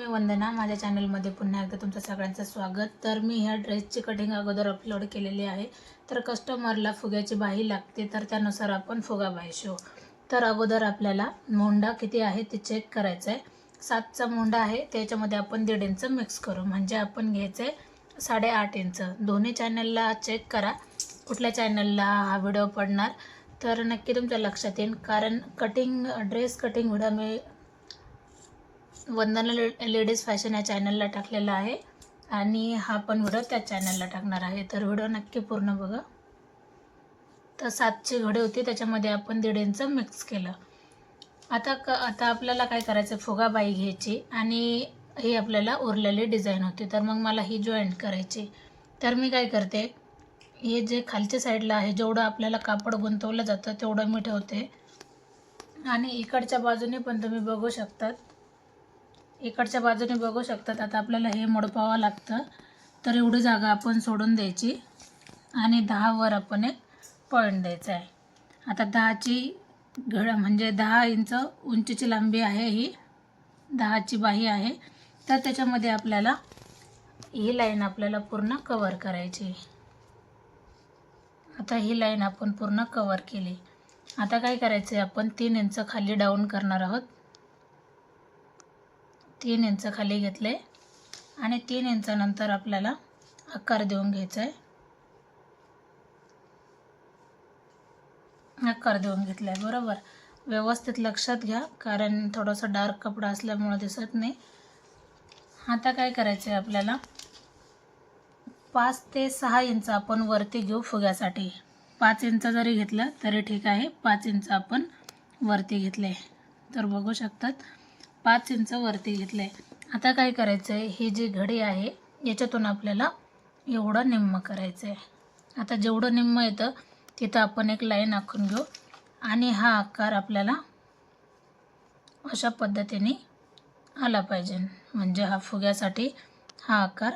मी वंदना माझ्या चॅनलमध्ये पुन्हा एकदा तुमचं सगळ्यांचं स्वागत. तर मी ह्या ड्रेसची कटिंग अगोदर अपलोड केलेली आहे. तर कस्टमरला फुग्याची बाही लागते तर त्यानुसार आपण फुगा बाही शिवू. तर अगोदर आपल्याला मोंडा किती आहे ते चेक करायचं आहे सातचा मोंडा आहे त्याच्यामध्ये आपण दीड इंच मिक्स करू. म्हणजे आपण घ्यायचं आहे साडेआठ इंच. दोन्ही चॅनलला चेक करा कुठल्या चॅनलला हा व्हिडिओ पडणार. तर नक्की तुमच्या लक्षात येईल कारण कटिंग ड्रेस कटिंग व्हिडिओ मी वंदना ले लेडीज फॅशन या चॅनलला टाकलेला आहे. आणि हा पण व्हिडिओ त्या चॅनलला टाकणार आहे. तर व्हिडिओ नक्की पूर्ण बघा. तर सातची घडी होती त्याच्यामध्ये आपण दीड इंच मिक्स केलं. आता क आता आपल्याला काय करायचं फुगाबाई घ्यायची आणि ही आपल्याला उरलेली डिझाईन होती. तर मग मला ही जॉईंट करायची. तर मी काय करते? हे जे खालच्या साईडला आहे जेवढं आपल्याला कापड गुंतवलं जातं तेवढं मी ठेवते. आणि इकडच्या बाजूने पण तुम्ही बघू शकतात. इकडच्या बाजूने बघू शकतात. आता आपल्याला हे मोडपावं लागतं. तर एवढी जागा आपण सोडून द्यायची. आणि दहावर आपण एक पॉईंट द्यायचा आहे. आता दहाची घड म्हणजे दहा इंच उंचीची लांबी आहे ही. दहाची बाही आहे. तर त्याच्यामध्ये आपल्याला ही लाईन आपल्याला पूर्ण कवर करायची. आता ही लाईन आपण पूर्ण कवर केली. आता काय करायचं आहे आपण तीन इंच खाली डाऊन करणार आहोत. तीन इंच खाली घेतले आणि तीन इंचानंतर आपल्याला आकार देऊन घ्यायचा आहे. आकार देऊन घेतला आहे बरोबर? व्यवस्थित लक्षात घ्या कारण थोडंसं डार्क कपडा असल्यामुळं दिसत नाही. आता काय करायचं आहे आपल्याला? पाच ते सहा इंच आपण वरती घेऊ फुग्यासाठी. पाच इंच जरी घेतलं तरी ठीक आहे पाच इंच आपण वरती घेतले. तर बघू शकतात पाच इंच वरती घेतलं आहे आता काय करायचं आहे ही जी घडी आहे याच्यातून आपल्याला एवढं निम्म करायचं आहे आता जेवढं निम्म येतं तिथं आपण एक लाईन आखून घेऊ. आणि हा आकार आपल्याला अशा पद्धतीने आला पाहिजे. म्हणजे हा फुग्यासाठी हा आकार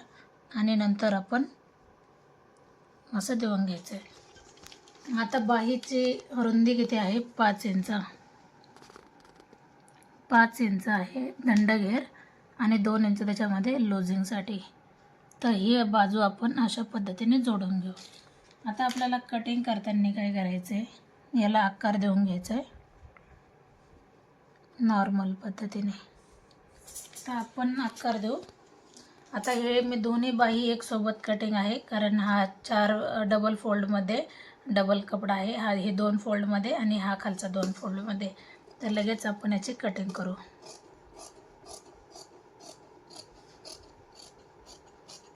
आणि नंतर आपण असं देऊन घ्यायचं आहे आता बाहीची रुंदी किती आहे? पाच इंच. पाच इंच आहे दंडघेर आणि दोन इंच त्याच्यामध्ये लोजिंगसाठी. तर ही बाजू आपण अशा पद्धतीने जोडून घेऊ. आता आपल्याला कटिंग करताना काय करायचं आहे याला आकार देऊन घ्यायचा आहे नॉर्मल पद्धतीने. तर आपण आकार देऊ. आता हे मी दोन्ही बाही एक सोबत कटिंग आहे कारण हा चार डबल फोल्डमध्ये डबल कपडा आहे. हा हे दोन फोल्डमध्ये आणि हा खालचा दोन फोल्डमध्ये तर लगेच आपण याची कटिंग करू.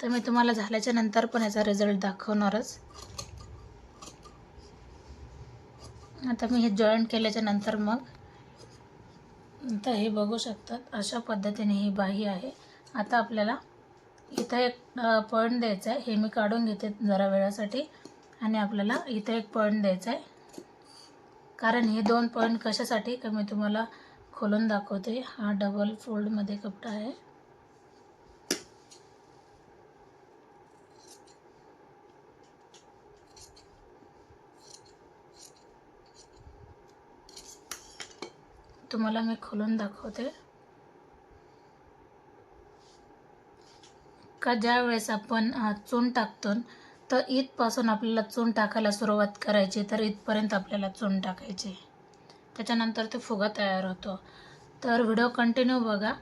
तर मी तुम्हाला झाल्याच्यानंतर पण याचा रिझल्ट दाखवणारच. आता मी हे जॉईंट केल्याच्यानंतर मग आता हे बघू शकतात अशा पद्धतीने ही बाही आहे. आता आपल्याला इथं एक पॉईंट द्यायचा आहे हे मी काढून घेते जरा वेळासाठी. आणि आपल्याला इथं एक पॉईंट द्यायचा आहे कारण हे दोन पॉईंट कशासाठी का मी तुम्हाला खोलून दाखवते. हा डबल फोल्डमध्ये कपडा आहे. तुम्हाला मी खोलून दाखवते. का ज्या वेळेस आपण चून टाकतो तर इथपासून आपल्याला चून टाकायला सुरुवात करायची तर इथपर्यंत आपल्याला चून टाकायची. त्याच्यानंतर ते फुगा तयार होतो. तर व्हिडिओ कंटिन्यू बघा.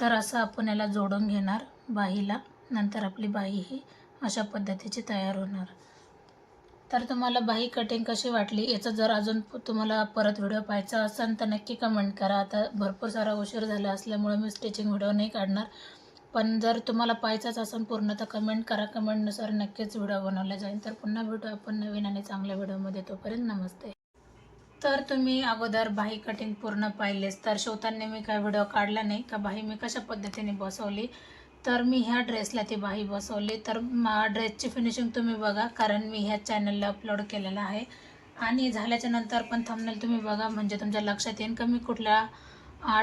तर असं आपण याला जोडून घेणार बाहीला. नंतर आपली बाही ही अशा पद्धतीची तयार होणार. तर तुम्हाला बाही कटिंग कशी वाटली याचा जर अजून तुम्हाला परत व्हिडिओ पाहायचा असेल तर नक्की कमेंट करा. आता भरपूर सारा उशीर झाला असल्यामुळे मी स्टिचिंग व्हिडिओ नाही काढणार. पण जर तुम्हाला पाहायचाच असेल पूर्ण तर कमेंट करा. कमेंटनुसार नक्कीच व्हिडिओ बनवला जाईल. तर पुन्हा भेटू आपण नवीन आणि चांगल्या व्हिडिओमध्ये तोपर्यंत नमस्ते. तर तुम्ही अगोदर बाही कटिंग पूर्ण पाहिलेस. तर शिवताना मी काय व्हिडिओ काढला नाही का बाही मी कशा पद्धतीने बसवली? तर मी ह्या ड्रेसला ती बाही बसवली. तर मा ड्रेसची फिनिशिंग तुम्ही बघा कारण मी ह्या चॅनलला अपलोड केलेला आहे. आणि झाल्याच्यानंतर पण थंबनेल तुम्ही बघा म्हणजे तुमच्या लक्षात येईल का मी कुठल्या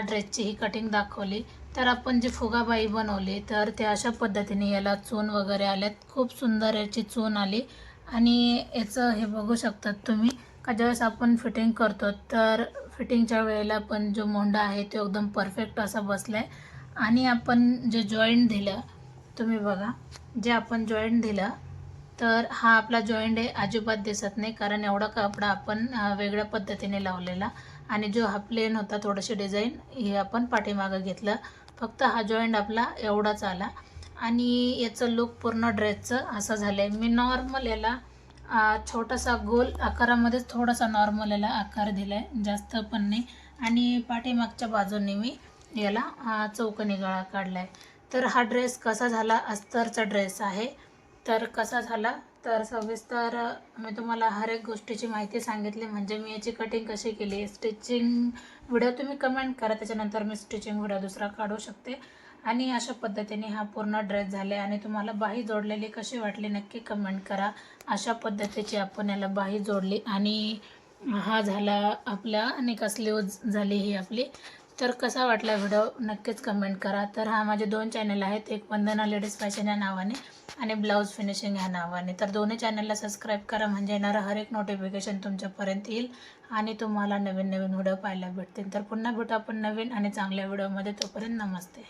ड्रेसची ही कटिंग दाखवली. तर आपण जे फुगाबाई बनवली तर ते अशा पद्धतीने याला चून वगैरे आल्यात. खूप सुंदर याची चून आली. आणि याचं हे बघू शकतात तुम्ही का ज्यावेळेस आपण फिटिंग करतो तर फिटिंगच्या वेळेला पण जो मोंडा आहे तो एकदम परफेक्ट असा बसला आहे आणि आपण जे जॉईंट दिलं तुम्ही बघा जे आपण जॉईंट दिलं तर हा आपला जॉईंट आहे अजिबात दिसत नाही कारण एवढा कपडा आपण वेगळ्या पद्धतीने लावलेला. आणि जो हा प्लेन होता थोडीशी डिझाईन हे आपण पाठीमागं घेतलं. फक्त हा जॉईंट आपला एवढाच आला. आणि याचं लुक पूर्ण ड्रेसचं असं झालं आहे मी नॉर्मल याला छोटासा गोल आकारामध्येच थोडासा नॉर्मल याला आकार दिला आहे जास्त पण नाही. आणि पाठीमागच्या बाजूने मी याला चौकनी गळा काढला आहे तर हा ड्रेस कसा झाला? अस्तरचा ड्रेस आहे. तर कसा झाला? तर सविस्तर मी तुम्हाला हर एक गोष्टीची माहिती सांगितली. म्हणजे मी याची कटिंग कशी केली स्टिचिंग व्हिडिओ तुम्ही कमेंट करा त्याच्यानंतर मी स्टिचिंग व्हिडिओ दुसरा काढू शकते. आणि अशा पद्धतीने हा पूर्ण ड्रेस झाला आहे आणि तुम्हाला बाही जोडलेली कशी वाटली नक्की कमेंट करा. अशा पद्धतीची आपण याला बाही जोडली आणि हा झाला आपला आणि कसली झाली ही आपली. तर कसा वाटला व्हिडिओ नक्कीच कमेंट करा. तर हा माझे दोन चॅनल आहेत. एक वंदना लेडीज फॅशन या नावाने आणि ब्लाऊज फिनिशिंग ह्या नावाने. तर दोन्ही चॅनलला सबस्क्राईब करा म्हणजे येणारं हर एक नोटिफिकेशन तुमच्यापर्यंत येईल आणि तुम्हाला नवीन नवीन व्हिडिओ पाहायला भेटतील. तर पुन्हा भेटू आपण नवीन आणि चांगल्या व्हिडिओमध्ये. तोपर्यंत नमस्ते.